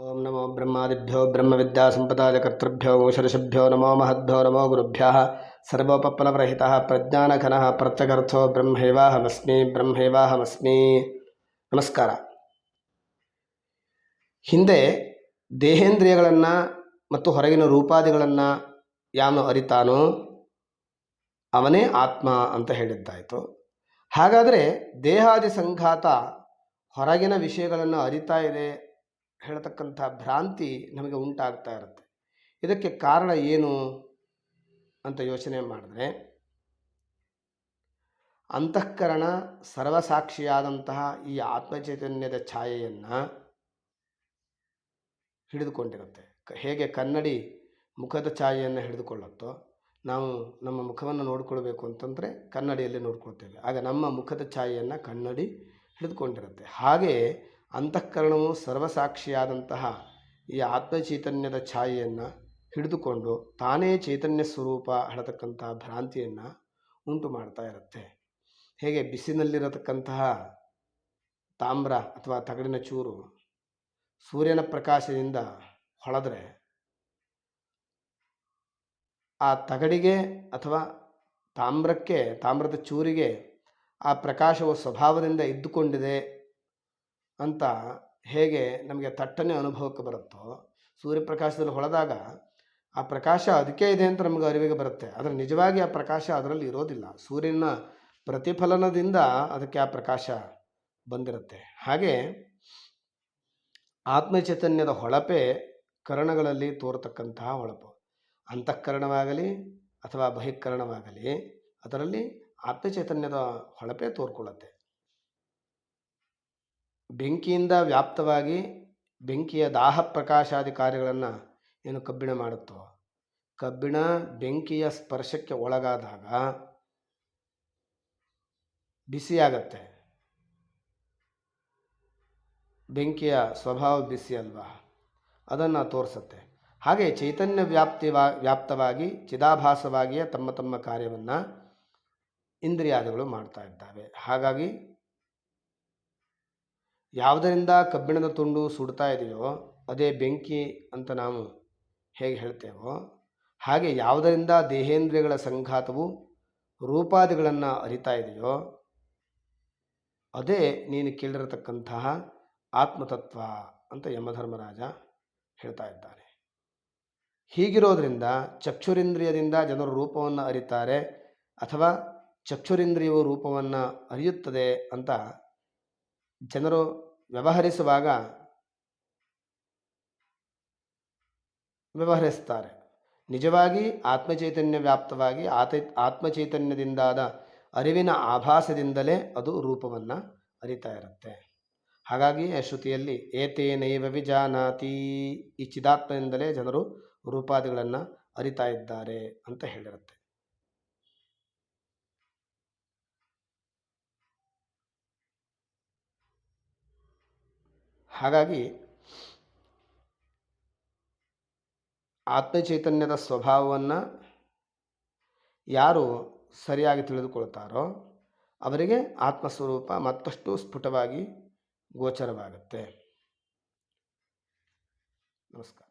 ಓಂ ನಮೋ ಬ್ರಹ್ಮಾದಿಭ್ಯೋ ಬ್ರಹ್ಮವಿದ್ಯಾಸಂಪದಾಯಕರ್ತೃಭ್ಯೋ ಷರಷಭ್ಯೋ ನಮೋ ಮಹದ್ಭ್ಯೋ ನಮೋ ಗುರುಭ್ಯಃ ಸರ್ವೋಪಪ್ಲವರಹಿತಃ ಪ್ರಜ್ಞಾನಘನಃ ಪ್ರತ್ಯಗರ್ಥೋ ಬ್ರಹ್ಮೈವಾಹಮಸ್ಮಿ ಬ್ರಹ್ಮೈವಾಹಮಸ್ಮಿ. ನಮಸ್ಕಾರ. ಹಿಂದೆ ದೇಹೇಂದ್ರಿಯಗಳನ್ನು ಮತ್ತು ಹೊರಗಿನ ರೂಪಾದಿಗಳನ್ನು ಯಾನು ಅರಿತಾನೋ ಅವನೇ ಆತ್ಮ ಅಂತ ಹೇಳಿದ್ದಾಯಿತು. ಹಾಗಾದರೆ ದೇಹಾದಿ ಸಂಘಾತ ಹೊರಗಿನ ವಿಷಯಗಳನ್ನು ಅರಿತಾ ಇದೆ ಹೇಳ್ತಕ್ಕಂಥ ಭ್ರಾಂತಿ ನಮಗೆ ಉಂಟಾಗ್ತಾ ಇರುತ್ತೆ. ಇದಕ್ಕೆ ಕಾರಣ ಏನು ಅಂತ ಯೋಚನೆ ಮಾಡಿದ್ರೆ, ಅಂತಃಕರಣ ಸರ್ವಸಾಕ್ಷಿಯಾದಂತಹ ಈ ಆತ್ಮಚೈತನ್ಯದ ಛಾಯೆಯನ್ನು ಹಿಡಿದುಕೊಂಡಿರುತ್ತೆ. ಹೇಗೆ ಕನ್ನಡಿ ಮುಖದ ಛಾಯೆಯನ್ನು ಹಿಡಿದುಕೊಳ್ಳುತ್ತೋ, ನಾವು ನಮ್ಮ ಮುಖವನ್ನು ನೋಡಿಕೊಳ್ಬೇಕು ಅಂತಂದರೆ ಕನ್ನಡಿಯಲ್ಲಿ ನೋಡ್ಕೊಳ್ತೇವೆ. ಆಗ ನಮ್ಮ ಮುಖದ ಛಾಯೆಯನ್ನು ಕನ್ನಡಿ ಹಿಡಿದುಕೊಂಡಿರುತ್ತೆ. ಹಾಗೆ ಅಂತಃಕರಣವು ಸರ್ವಸಾಕ್ಷಿಯಾದಂತಹ ಈ ಆತ್ಮಚೈತನ್ಯದ ಛಾಯೆಯನ್ನು ಹಿಡಿದುಕೊಂಡು ತಾನೇ ಚೈತನ್ಯ ಸ್ವರೂಪ ಹೇಳತಕ್ಕಂತಹ ಭ್ರಾಂತಿಯನ್ನು ಉಂಟು ಮಾಡ್ತಾ ಇರುತ್ತೆ. ಹೇಗೆ ಬಿಸಿನಲ್ಲಿರತಕ್ಕಂತಹ ತಾಮ್ರ ಅಥವಾ ತಗಡಿನ ಚೂರು ಸೂರ್ಯನ ಪ್ರಕಾಶದಿಂದ ಹೊಳೆದ್ರೆ ಆ ತಗಡಿಗೆ ಅಥವಾ ತಾಮ್ರಕ್ಕೆ ತಾಮ್ರದ ಚೂರಿಗೆ ಆ ಪ್ರಕಾಶವು ಸ್ವಭಾವದಿಂದ ಇದ್ದುಕೊಂಡಿದೆ ಅಂತ ಹೇಗೆ ನಮಗೆ ತಟ್ಟನೆ ಅನುಭವಕ್ಕೆ ಬರುತ್ತೋ, ಸೂರ್ಯಪ್ರಕಾಶದಲ್ಲಿ ಹೊಳೆದಾಗ ಆ ಪ್ರಕಾಶ ಅದಕ್ಕೆ ಇದೆ ಅಂತ ನಮಗೆ ಅರಿವಿಗೆ ಬರುತ್ತೆ. ಆದರೆ ನಿಜವಾಗಿ ಆ ಪ್ರಕಾಶ ಅದರಲ್ಲಿ ಇರೋದಿಲ್ಲ. ಸೂರ್ಯನ ಪ್ರತಿಫಲನದಿಂದ ಅದಕ್ಕೆ ಆ ಪ್ರಕಾಶ ಬಂದಿರುತ್ತೆ. ಹಾಗೆ ಆತ್ಮಚೈತನ್ಯದ ಹೊಳಪೆ ಕರಣಗಳಲ್ಲಿ ತೋರತಕ್ಕಂತಹ ಹೊಳಪು. ಅಂತಃಕರಣವಾಗಲಿ ಅಥವಾ ಬಹಿಕರಣವಾಗಲಿ, ಅದರಲ್ಲಿ ಆತ್ಮಚೈತನ್ಯದ ಹೊಳಪೆ ತೋರ್ಕೊಳ್ಳುತ್ತೆ. ಬೆಂಕಿಯಿಂದ ವ್ಯಾಪ್ತವಾಗಿ ಬೆಂಕಿಯ ದಾಹ ಪ್ರಕಾಶಾದಿ ಕಾರ್ಯಗಳನ್ನು ಏನು ಕಬ್ಬಿಣ ಮಾಡುತ್ತೋ, ಕಬ್ಬಿಣ ಬೆಂಕಿಯ ಸ್ಪರ್ಶಕ್ಕೆ ಒಳಗಾದಾಗ ಬಿಸಿಯಾಗತ್ತೆ. ಬೆಂಕಿಯ ಸ್ವಭಾವ ಬಿಸಿ ಅಲ್ವಾ? ಅದನ್ನು ತೋರಿಸುತ್ತೆ. ಹಾಗೆ ಚೈತನ್ಯ ವ್ಯಾಪ್ತಿವಾ ವ್ಯಾಪ್ತವಾಗಿ, ಚಿದಾಭಾಸವಾಗಿಯೇ ತಮ್ಮ ತಮ್ಮ ಕಾರ್ಯವನ್ನು ಇಂದ್ರಿಯಾದಿಗಳು ಮಾಡ್ತಾ ಇದ್ದಾವೆ. ಹಾಗಾಗಿ ಯಾವುದರಿಂದ ಕಬ್ಬಿಣದ ತುಂಡು ಸುಡ್ತಾ ಇದೆಯೋ ಅದೇ ಬೆಂಕಿ ಅಂತ ನಾವು ಹೇಗೆ ಹೇಳ್ತೇವೋ, ಹಾಗೆ ಯಾವುದರಿಂದ ದೇಹೇಂದ್ರಿಯಗಳ ಸಂಘಾತವು ರೂಪಾದಿಗಳನ್ನು ಅರಿತಾ ಇದೆಯೋ, ಅದೇ ನೀನು ಕೇಳಿರತಕ್ಕಂತಹ ಆತ್ಮತತ್ವ ಅಂತ ಯಮಧರ್ಮರಾಜ ಹೇಳ್ತಾ ಇದ್ದಾನೆ ಹೀಗಿರೋದ್ರಿಂದ ಚಕ್ಷುರಿಂದ್ರಿಯದಿಂದ ಜನರು ರೂಪವನ್ನು ಅರಿತಾರೆ ಅಥವಾ ಚಕ್ಷುರಿಂದ್ರಿಯವು ರೂಪವನ್ನು ಅರಿಯುತ್ತದೆ ಅಂತ ಜನರು ವ್ಯವಹರಿಸುವಾಗ ವ್ಯವಹರಿಸ್ತಾರೆ. ನಿಜವಾಗಿ ಆತ್ಮಚೈತನ್ಯ ವ್ಯಾಪ್ತವಾಗಿ ಆತ, ಆತ್ಮಚೈತನ್ಯದಿಂದಾದ ಅರಿವಿನ ಆಭಾಸದಿಂದಲೇ ಅದು ರೂಪವನ್ನು ಅರಿತಾ ಇರುತ್ತೆ. ಹಾಗಾಗಿ ಶ್ರುತಿಯಲ್ಲಿ ಏತೇನೈವ ವಿಜಾನಾತಿ ಈ ಚಿದಾತ್ಮದಿಂದಲೇ ಜನರು ರೂಪಾದಿಗಳನ್ನು ಅರಿತಾ ಇದ್ದಾರೆ ಅಂತ ಹೇಳಿರುತ್ತೆ. ಹಾಗಾಗಿ ಆತ್ಮಚೈತನ್ಯದ ಸ್ವಭಾವವನ್ನು ಯಾರು ಸರಿಯಾಗಿ ತಿಳಿದುಕೊಳ್ತಾರೋ ಅವರಿಗೆ ಆತ್ಮಸ್ವರೂಪ ಮತ್ತಷ್ಟು ಸ್ಫುಟವಾಗಿ ಗೋಚರವಾಗುತ್ತೆ. ನಮಸ್ಕಾರ.